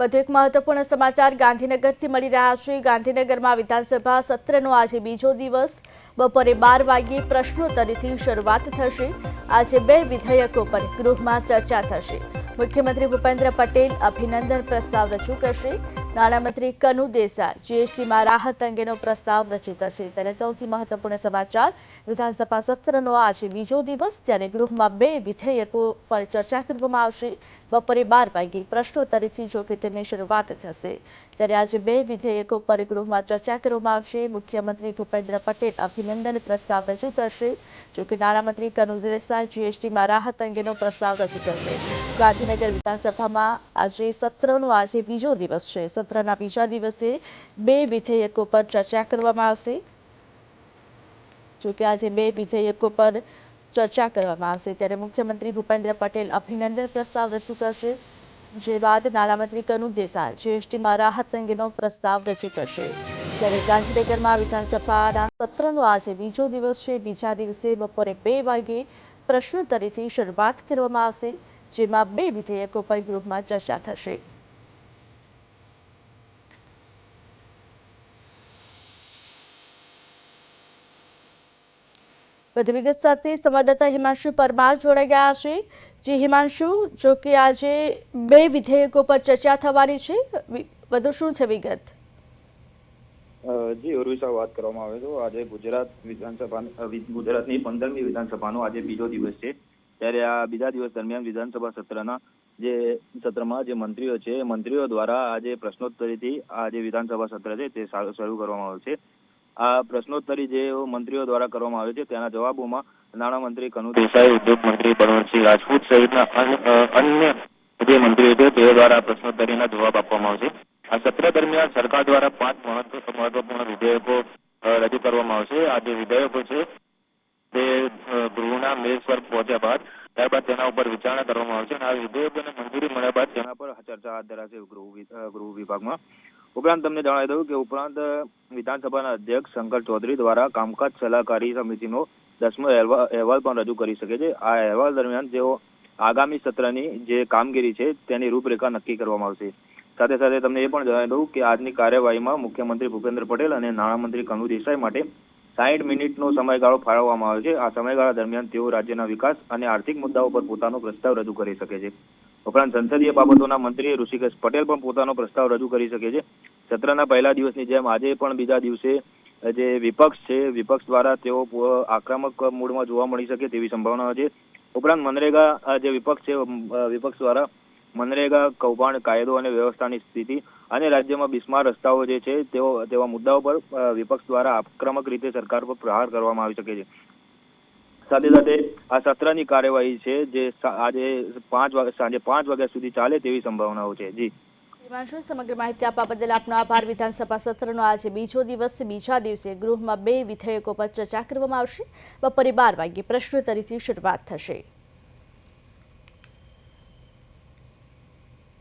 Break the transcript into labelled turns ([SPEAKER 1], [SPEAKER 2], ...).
[SPEAKER 1] વધુ એક મહત્વપૂર્ણ સમાચાર ગાંધીનગરથી મળી રહ્યા છે. ગાંધીનગરમાં વિધાનસભા સત્રનો આજે બીજો દિવસ. બપોરે બાર વાગ્યે પ્રશ્નોત્તરીથી શરૂઆત થશે. આજે બે વિધેયકો પર ગૃહમાં ચર્ચા થશે. મુખ્યમંત્રી ભૂપેન્દ્ર પટેલ અભિનંદન પ્રસ્તાવ રજૂ કરશે. નાણામંત્રી કનુ દેસાઈ જીએસટીમાં રાહત અંગેનો પ્રસ્તાવ રજૂ કરશે. ત્યારે સૌથી મહત્વપૂર્ણ સમાચાર, વિધાનસભા સત્રનો આજે બીજો દિવસ, ત્યારે ગૃહમાં બે વિધેયકો પર ચર્ચા કરવામાં આવશે. બપોરે બાર વાગે પ્રશ્નોત્તરીથી જો કે તેમની શરૂઆત થશે. ત્યારે આજે બે વિધેયકો પર ગૃહમાં ચર્ચા કરવામાં આવશે. મુખ્યમંત્રી ભૂપેન્દ્ર પટેલ અભિનંદન પ્રસ્તાવ રજૂ કરશે. જોકે નાણામંત્રી કનુ દેસાઈ જીએસટીમાં રાહત અંગેનો પ્રસ્તાવ રજૂ કરશે. ગાંધીનગર વિધાનસભામાં આજે સત્રનો આજે બીજો દિવસ છે. સત્રના બીજા દિવસે બે વિધેયકો પર ચર્ચા કરવામાં આવશે. જોકે આજે બે વિધેયકો પર ચર્ચા કરવામાં આવશે. ત્યારે મુખ્યમંત્રી ભૂપેન્દ્ર પટેલ અભિનંદન પ્રસ્તાવ રજૂ કરશે, જે બાદ નાણામંત્રી કનુ દેસાઈ જીએસટીમાં રાહત અંગેનો પ્રસ્તાવ રજૂ કરશે. ત્યારે ગાંધીનગરમાં વિધાનસભાના સત્રનો આજે બીજો દિવસ છે. બીજા દિવસે બપોરે બે વાગે પ્રશ્નોત્તરીથી શરૂઆત કરવામાં આવશે, જેમાં બે વિધેયકો પર ગૃહમાં ચર્ચા થશે. વધુ વિગત સાથે સંવાદદાતા હિમાંશુ પરમાર જોડાઈ ગયા છે. જે હિમાંશુ, જો કે આજે બે વિધેયકો પર ચર્ચા થવાની છે. વધુ શું છે વિગત?
[SPEAKER 2] જી, ઉર્વિશા વાત કરવામાં આવે તો આજે ગુજરાત વિધાનસભા ગુજરાતની પંદરમી વિધાનસભાનો આજે બીજો દિવસ છે. ત્યારે આ બીજા દિવસ દરમિયાન વિધાનસભા સત્રના જે, સત્રમાં જે મંત્રીઓ છે મંત્રીઓ દ્વારા આજે પ્રશ્નોત્તરીથી આ જે વિધાનસભા સત્ર છે તે શરૂ કરવામાં આવે છે. આ પ્રશ્નોત્તરી જે મંત્રીઓ દ્વારા કરવામાં આવે છે તેના જવાબોમાં નાણામંત્રી કનુ દેસાઈ ઉદ્યોગ મંત્રી બળવંતસિંહ રાજપૂત સહિતના અન્ય જે મંત્રીઓ છે તે દ્વારા પ્રશ્નોત્તરીના જવાબ આપવામાં આવશે. આ સત્ર દરમિયાન સરકાર દ્વારા પાંચ મહત્વ મહત્વપૂર્ણ વિધેયકો રજૂ કરવામાં આવશે. આ જે વિધેયકો છે તે ગૃહના મેજ પર પહોંચ્યા બાદ ત્યારબાદ તેના ઉપર વિચારણા કરવામાં આવશે અને આ વિધેયકોને મંજૂરી મળ્યા બાદ તેના પર ચર્ચા હાથ ધરાશે ગૃહ ગૃહ વિભાગમાં. ઉપરાંત તમને જણાવી દઉં કે ઉપરાંત વિધાનસભાના અધ્યક્ષ શંકર ચૌધરી દ્વારા કામકાજ સલાહકારી સમિતિનો દસમો અહેવાલ પણ રજૂ કરી શકે છે. આ અહેવાલ દરમિયાન જેઓ આગામી સત્રની જે કામગીરી છે તેની રૂપરેખા નક્કી કરવામાં આવશે. સાથે સાથે તમને એ પણ જણાવી દઉં કે આજની કાર્યવાહીમાં મુખ્યમંત્રી ભૂપેન્દ્ર પટેલ અને નાણામંત્રી કનુ દેસાઈ માટે સાઠ મિનિટનો સમયગાળો ફાળવવામાં આવે છે. આ સમયગાળા દરમિયાન તેઓ રાજ્યના વિકાસ અને આર્થિક મુદ્દાઓ પર પોતાનો પ્રસ્તાવ રજૂ કરી શકે છે. ઉપરાંત સંસદીય બાબતોના મંત્રી ઋષિકેશ પટેલ પણ પોતાનો પ્રસ્તાવ રજૂ કરી શકે છે. સત્રના પહેલા દિવસની જેમ આજે પણ બીજા દિવસે જે વિપક્ષ છે, વિપક્ષ દ્વારા તેઓ આક્રમક મૂડમાં જોવા મળી શકે તેવી સંભાવના છે. ઉપરાંત મનરેગા જે વિપક્ષ છે વિપક્ષ દ્વારા મનરેગા, કૌભાંડ, કાયદો અને વ્યવસ્થાની સ્થિતિ અને રાજ્યમાં બિસ્માર રસ્તાઓ જે છે, તેઓ, તેવા મુદ્દાઓ પર વિપક્ષ દ્વારા આક્રમક રીતે સરકાર પર પ્રહાર કરવામાં આવી શકે છે. સાથે સાથે આ સત્રની કાર્યવાહી છે, જે આજે પાંચ વાગે, સાંજે પાંચ વાગ્યા સુધી ચાલે તેવી સંભાવનાઓ છે. જી.
[SPEAKER 1] હિમાંશુ સમગ્ર માહિતી આપવા બદલ આપનો આભાર. વિધાનસભા સત્રનો આજે બીજો દિવસ, બીજા દિવસે ગૃહમાં બે વિધેયકો પર ચર્ચા કરવામાં આવશે. બપોરે બાર વાગ્યે પ્રશ્નોત્તરીથી શરૂઆત થશે.